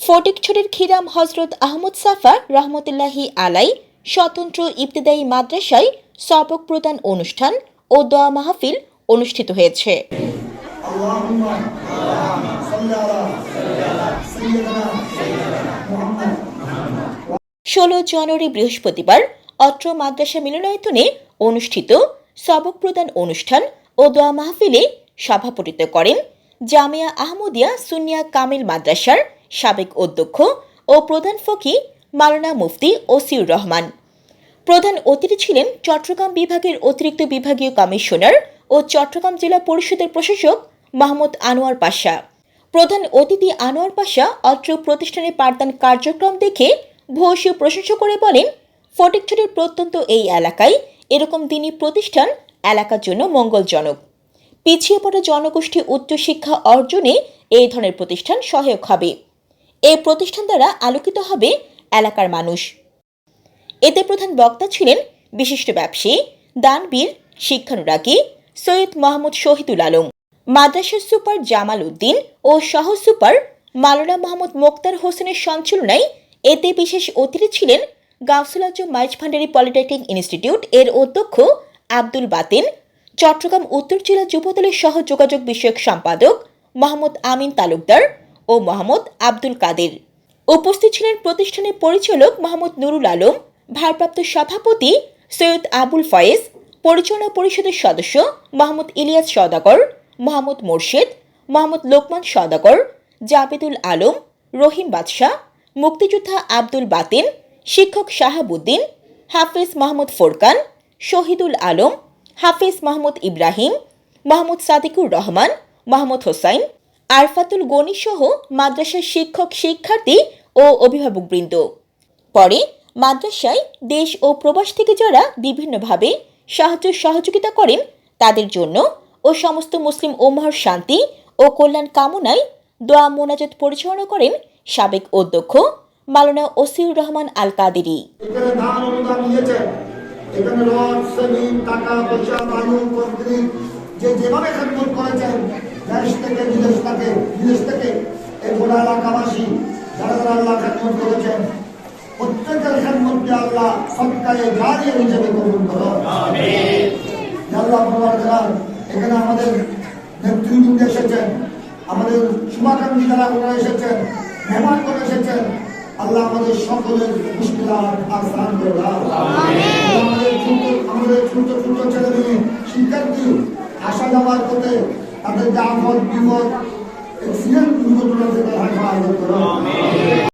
ফটিকছড়ির খিরাম হজরত আহমদ সাফা রহমতুল্লাহি আলাই স্বতন্ত্র ইবতদায়ী মাদ্রাসায় সবক প্রদান অনুষ্ঠান ও দোয়া মাহফিল অনুষ্ঠিত হয়েছে। ষোলো জানুয়ারি বৃহস্পতিবার অত্র মাদ্রাসা মিলনায়তনে অনুষ্ঠিত সবক প্রদান অনুষ্ঠান ও দোয়া মাহফিলে সভাপতিত্ব করেন জামিয়া আহমদিয়া সুনিয়া কামিল মাদ্রাসার সাবেক অধ্যক্ষ ও প্রধান ফকি মালানা মুফতি ওসিউর রহমান। প্রধান অতিথি ছিলেন চট্টগ্রাম বিভাগের অতিরিক্ত বিভাগীয় কমিশনার ও চট্টগ্রাম জেলা পরিষদের প্রশাসক মাহমুদ আনোয়ার পাশা। প্রধান অতিথি আনোয়ার পাশা অত্র প্রতিষ্ঠানের পাঠদান কার্যক্রম দেখে ভূয়সী প্রশংসা করে বলেন, ফটিকছড়ির প্রত্যন্ত এই এলাকায় এরকম দিনই প্রতিষ্ঠান এলাকার জন্য মঙ্গলজনক। পিছিয়ে পড়া জনগোষ্ঠী উচ্চশিক্ষা অর্জনে এই ধরনের প্রতিষ্ঠান সহায়ক হবে। এই প্রতিষ্ঠান দ্বারা আলোকিত হবে এলাকার মানুষ। এতে প্রধান বক্তা ছিলেন বিশিষ্ট ব্যবসায়ী দানবীর শিক্ষানুরাগী সৈয়দ মাহমুদ শহীদুল আলম, মাদ্রাসার সুপার জামাল উদ্দিন ও সহ সুপার মাওলানা মোহাম্মদ মোক্তার হোসেনের সঞ্চালনায় এতে বিশেষ অতিথি ছিলেন গাউসুল মাইজ ভান্ডারি পলিটেকনিক ইনস্টিটিউট এর অধ্যক্ষ আব্দুল বাতিন চট্টগ্রাম উত্তর জেলা যুবদলের সহ যোগাযোগ বিষয়ক সম্পাদক মোহাম্মদ আমিন তালুকদার ও মোহাম্মদ আব্দুল কাদের। উপস্থিত ছিলেন প্রতিষ্ঠানের পরিচালক মোহাম্মদ নুরুল আলম, ভারপ্রাপ্ত সভাপতি সৈয়দ আবুল ফয়েজ, পরিচালনা পরিষদের সদস্য মোহাম্মদ ইলিয়াস সদাগর, মোহাম্মদ মোর্শেদ, মোহাম্মদ লোকমান সদাগর, জাবেদুল আলম, রহিম বাদশাহ, মুক্তিযোদ্ধা আব্দুল বাতিন, শিক্ষক শাহাবুদ্দিন, হাফিজ মাহমুদ ফোরকান, শহীদুল আলম হাফিজ মাহমুদ ইব্রাহিম, মাহমুদ সাদিকুর রহমান, মাহমুদ হোসাইন, আরফাতুল গনি সহ মাদ্রাসার শিক্ষক, শিক্ষার্থী ও অভিভাবকবৃন্দ। পরে মাদ্রাসায় দেশ ও প্রবাস থেকে যারা বিভিন্নভাবে সাহায্য সহযোগিতা করেন, তাদের জন্য ও সমস্ত মুসলিম ওমহর শান্তি ও কল্যাণ কামনায় দোয়া মোনাজাত পরিচালনা করেন সাবেক অধ্যক্ষ মালানা ওসিউর রহমান আল কাদেরি এখানে রড সিমেন্ট টাকা পয়সা বালু কংক্রিট যে যেভাবে খেদমত করেছেন দেশ থেকে বিদেশ থেকে বিদেশ থেকে এই গোটা এলাকাবাসী যারা যারা আল্লাহ খেদমত করেছেন প্রত্যেকের খেদমতকে আল্লাহ সবকালে জারিয়ে হিসেবে গ্রহণ করো আল্লাহ ভগবান খান এখানে আমাদের নেতৃবৃন্দ এসেছেন আমাদের শুভাকাঙ্ক্ষী যারা ওনারা এসেছেন মেহমান করে এসেছেন আল্লাহ আমাদের সকলের মুশকিলাত আসান করে শিক্ষার্থী আসা যাওয়ার পথে তাদের যে বিপদ এক্সিডেন্ট দুর্ঘটনা থেকে হাসা আয়োজন